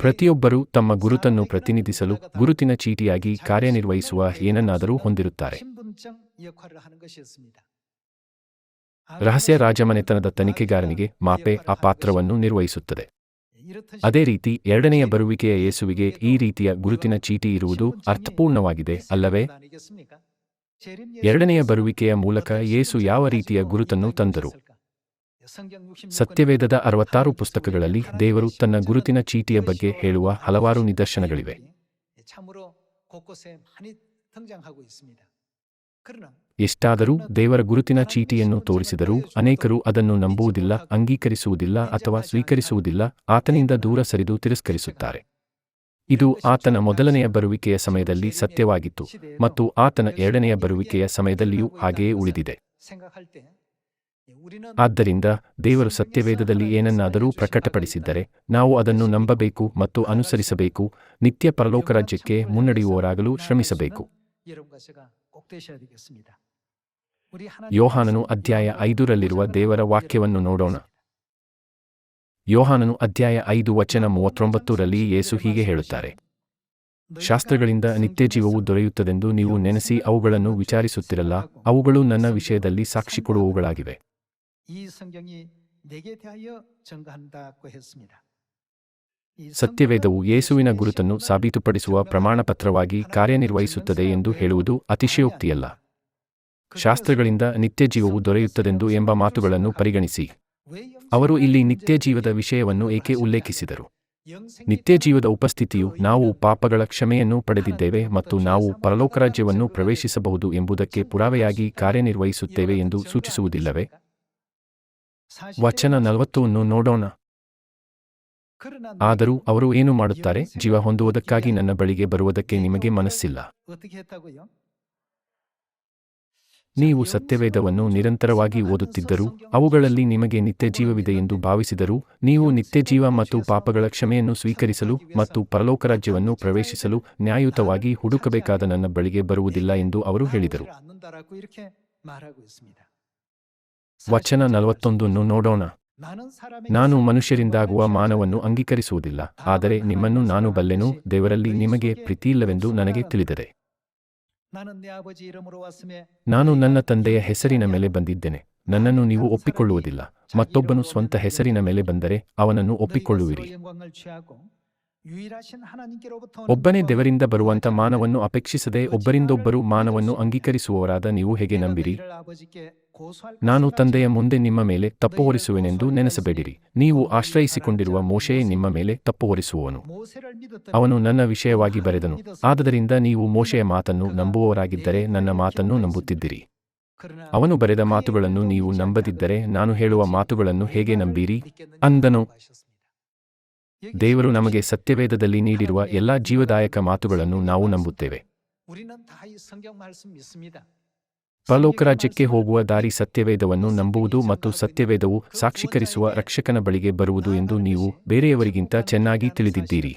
ಪ್ರತಿಯೊಬ್ಬರೂ ತಮ್ಮ ಗುರುತನ್ನು ಪ್ರತಿನಿಧಿಸಲು ಗುರುತಿನ ಚೀಟಿಯಾಗಿ ಕಾರ್ಯನಿರ್ವಹಿಸುವ ಏನನ್ನಾದರೂ ಹೊಂದಿರುತ್ತಾರೆ. ರಹಸ್ಯ ರಾಜಮನೆತನದ ತನಿಖೆಗಾರನಿಗೆ ಮಾಪೆ ಆ ಪಾತ್ರವನ್ನು ನಿರ್ವಹಿಸುತ್ತದೆ. ಅದೇ ರೀತಿ ಎರಡನೆಯ ಬರುವಿಕೆಯ ಯೇಸುವಿಗೆ ಈ ರೀತಿಯ ಗುರುತಿನ ಚೀಟಿ ಇರುವುದು ಅರ್ಥಪೂರ್ಣವಾಗಿದೆ ಅಲ್ಲವೇ? ಎರಡನೆಯ ಬರುವಿಕೆಯ ಮೂಲಕ ಯೇಸು ಯಾವ ರೀತಿಯ ಗುರುತನ್ನು ತಂದರು? ಸತ್ಯವೇದದ ಅರವತ್ತಾರು ಪುಸ್ತಕಗಳಲ್ಲಿ ದೇವರು ತನ್ನ ಗುರುತಿನ ಚೀಟಿಯ ಬಗ್ಗೆ ಹೇಳುವ ಹಲವಾರು ನಿದರ್ಶನಗಳಿವೆ. ಎಷ್ಟಾದರೂ ದೇವರ ಗುರುತಿನ ಚೀಟಿಯನ್ನು ತೋರಿಸಿದರೂ ಅನೇಕರು ಅದನ್ನು ನಂಬುವುದಿಲ್ಲ ಅಂಗೀಕರಿಸುವುದಿಲ್ಲ ಅಥವಾ ಸ್ವೀಕರಿಸುವುದಿಲ್ಲ ಆತನಿಂದ ದೂರ ಸರಿದು ತಿರಸ್ಕರಿಸುತ್ತಾರೆ. ಇದು ಆತನ ಮೊದಲನೆಯ ಬರುವಿಕೆಯ ಸಮಯದಲ್ಲಿ ಸತ್ಯವಾಗಿತ್ತು ಮತ್ತು ಆತನ ಎರಡನೆಯ ಬರುವಿಕೆಯ ಸಮಯದಲ್ಲಿಯೂ ಹಾಗೆಯೇ ಉಳಿದಿದೆ. ಆದ್ದರಿಂದ ದೇವರು ಸತ್ಯವೇದದಲ್ಲಿ ಏನನ್ನಾದರೂ ಪ್ರಕಟಪಡಿಸಿದ್ದರೆ ನಾವು ಅದನ್ನು ನಂಬಬೇಕು ಮತ್ತು ಅನುಸರಿಸಬೇಕು, ನಿತ್ಯ ಪರಲೋಕ ರಾಜ್ಯಕ್ಕೆ ಮುನ್ನಡೆಯುವವರಾಗಲು ಶ್ರಮಿಸಬೇಕು. ಯೋಹಾನನು ಅಧ್ಯಾಯ ಐದರಲ್ಲಿರುವ ದೇವರ ವಾಕ್ಯವನ್ನು ನೋಡೋಣ. ಯೋಹಾನನು ಅಧ್ಯಾಯ ಐದು ವಚನ ಮೂವತ್ತೊಂಬತ್ತರಲ್ಲಿ ಯೇಸು ಹೀಗೆ ಹೇಳುತ್ತಾರೆ, ಶಾಸ್ತ್ರಗಳಿಂದ ನಿತ್ಯ ಜೀವವು ದೊರೆಯುತ್ತದೆಂದು ನೀವು ನೆನೆಸಿ ಅವುಗಳನ್ನು ವಿಚಾರಿಸುತ್ತಿರಲ್ಲ, ಅವುಗಳು ನನ್ನ ವಿಷಯದಲ್ಲಿ ಸಾಕ್ಷಿ ಕೊಡುವವುಗಳಾಗಿವೆ. ಸತ್ಯವೇದವು ಯೇಸುವಿನ ಗುರುತನ್ನು ಸಾಬೀತುಪಡಿಸುವ ಪ್ರಮಾಣಪತ್ರವಾಗಿ ಕಾರ್ಯನಿರ್ವಹಿಸುತ್ತದೆ ಎಂದು ಹೇಳುವುದು ಅತಿಶಯೋಕ್ತಿಯಲ್ಲ ಶಾಸ್ತ್ರಗಳಿಂದ ನಿತ್ಯ ಜೀವವು ದೊರೆಯುತ್ತದೆಂದು ಎಂಬ ಮಾತುಗಳನ್ನು ಪರಿಗಣಿಸಿ. ಅವರು ಇಲ್ಲಿ ನಿತ್ಯ ಜೀವದ ವಿಷಯವನ್ನು ಏಕೆ ಉಲ್ಲೇಖಿಸಿದರು? ನಿತ್ಯ ಜೀವದ ಉಪಸ್ಥಿತಿಯು ನಾವು ಪಾಪಗಳ ಕ್ಷಮೆಯನ್ನು ಪಡೆದಿದ್ದೇವೆ ಮತ್ತು ನಾವು ಪರಲೋಕರಾಜ್ಯವನ್ನು ಪ್ರವೇಶಿಸಬಹುದು ಎಂಬುದಕ್ಕೆ ಪುರಾವೆಯಾಗಿ ಕಾರ್ಯನಿರ್ವಹಿಸುತ್ತೇವೆ ಎಂದು ಸೂಚಿಸುವುದಿಲ್ಲವೇ? ವಚನ ನಲವತ್ತನ್ನು ನೋಡೋಣ. ಆದರೂ ಅವರು ಏನು ಮಾಡುತ್ತಾರೆ? ಜೀವ ಹೊಂದುವುದಕ್ಕಾಗಿ ನನ್ನ ಬಳಿಗೆ ಬರುವುದಕ್ಕೆ ನಿಮಗೆ ಮನಸ್ಸಿಲ್ಲ. ನೀವು ಸತ್ಯವೇದವನ್ನು ನಿರಂತರವಾಗಿ ಓದುತ್ತಿದ್ದರೂ ಅವುಗಳಲ್ಲಿ ನಿಮಗೆ ನಿತ್ಯ ಜೀವವಿದೆ ಎಂದು ಭಾವಿಸಿದರೂ ನೀವು ನಿತ್ಯ ಜೀವ ಮತ್ತು ಪಾಪಗಳ ಕ್ಷಮೆಯನ್ನು ಸ್ವೀಕರಿಸಲು ಮತ್ತು ಪರಲೋಕ ರಾಜ್ಯವನ್ನು ಪ್ರವೇಶಿಸಲು ನ್ಯಾಯಯುತವಾಗಿ ಹುಡುಕಬೇಕಾದ ನನ್ನ ಬಳಿಗೆ ಬರುವುದಿಲ್ಲ ಎಂದು ಅವರು ಹೇಳಿದರು. ವಚನ ನಲವತ್ತೊಂದನ್ನು ನೋಡೋಣ. ನಾನು ಮನುಷ್ಯರಿಂದಾಗುವ ಮಾನವನ್ನು ಅಂಗೀಕರಿಸುವುದಿಲ್ಲ. ಆದರೆ ನಿಮ್ಮನ್ನು ನಾನು ಬಲ್ಲೆನು ದೇವರಲ್ಲಿ ನಿಮಗೆ ಪ್ರೀತಿಯಿಲ್ಲವೆಂದು ನನಗೆ ತಿಳಿದರೆ ನಾನು ನನ್ನ ತಂದೆಯ ಹೆಸರಿನ ಮೇಲೆ ಬಂದಿದ್ದೇನೆ. ನನ್ನನ್ನು ನೀವು ಒಪ್ಪಿಕೊಳ್ಳುವುದಿಲ್ಲ. ಮತ್ತೊಬ್ಬನು ಸ್ವಂತ ಹೆಸರಿನ ಮೇಲೆ ಬಂದರೆ ಅವನನ್ನು ಒಪ್ಪಿಕೊಳ್ಳುವಿರಿ. ಒಬ್ಬನೇ ದೇವರಿಂದ ಬರುವಂತ ಮಾನವನ್ನು ಅಪೇಕ್ಷಿಸದೆ ಒಬ್ಬರಿಂದೊಬ್ಬರು ಮಾನವನ್ನು ಅಂಗೀಕರಿಸುವವರಾದ ನೀವು ಹೇಗೆ ನಂಬಿರಿ? ನಾನು ತಂದೆಯ ಮುಂದೆ ನಿಮ್ಮ ಮೇಲೆ ತಪ್ಪು ಹೊರಿಸುವೆನೆಂದು ನೆನೆಸಬೇಡಿರಿ. ನೀವು ಆಶ್ರಯಿಸಿಕೊಂಡಿರುವ ಮೋಶೆಯೇ ನಿಮ್ಮ ಮೇಲೆ ತಪ್ಪು ಹೊರಿಸುವವನು ಅವನು ನನ್ನ ವಿಷಯವಾಗಿ ಬರೆದನು. ಆದ್ದರಿಂದ ನೀವು ಮೋಶೆಯ ಮಾತನ್ನು ನಂಬುವವರಾಗಿದ್ದರೆ ನನ್ನ ಮಾತನ್ನು ನಂಬುತ್ತಿದ್ದಿರಿ. ಅವನು ಬರೆದ ಮಾತುಗಳನ್ನು ನೀವು ನಂಬದಿದ್ದರೆ ನಾನು ಹೇಳುವ ಮಾತುಗಳನ್ನು ಹೇಗೆ ನಂಬೀರಿ? ಅಂದನು. ದೇವರು ನಮಗೆ ಸತ್ಯವೇದದಲ್ಲಿ ನೀಡಿರುವ ಎಲ್ಲಾ ಜೀವದಾಯಕ ಮಾತುಗಳನ್ನು ನಾವು ನಂಬುತ್ತೇವೆ. ಪರಲೋಕರಾಜ್ಯಕ್ಕೆ ಹೋಗುವ ದಾರಿ ಸತ್ಯವೇದವನ್ನು ನಂಬುವುದು ಮತ್ತು ಸತ್ಯವೇದವು ಸಾಕ್ಷೀಕರಿಸುವ ರಕ್ಷಕನ ಬಳಿಗೆ ಬರುವುದು ಎಂದು ನೀವು ಬೇರೆಯವರಿಗಿಂತ ಚೆನ್ನಾಗಿ ತಿಳಿದಿದ್ದೀರಿ.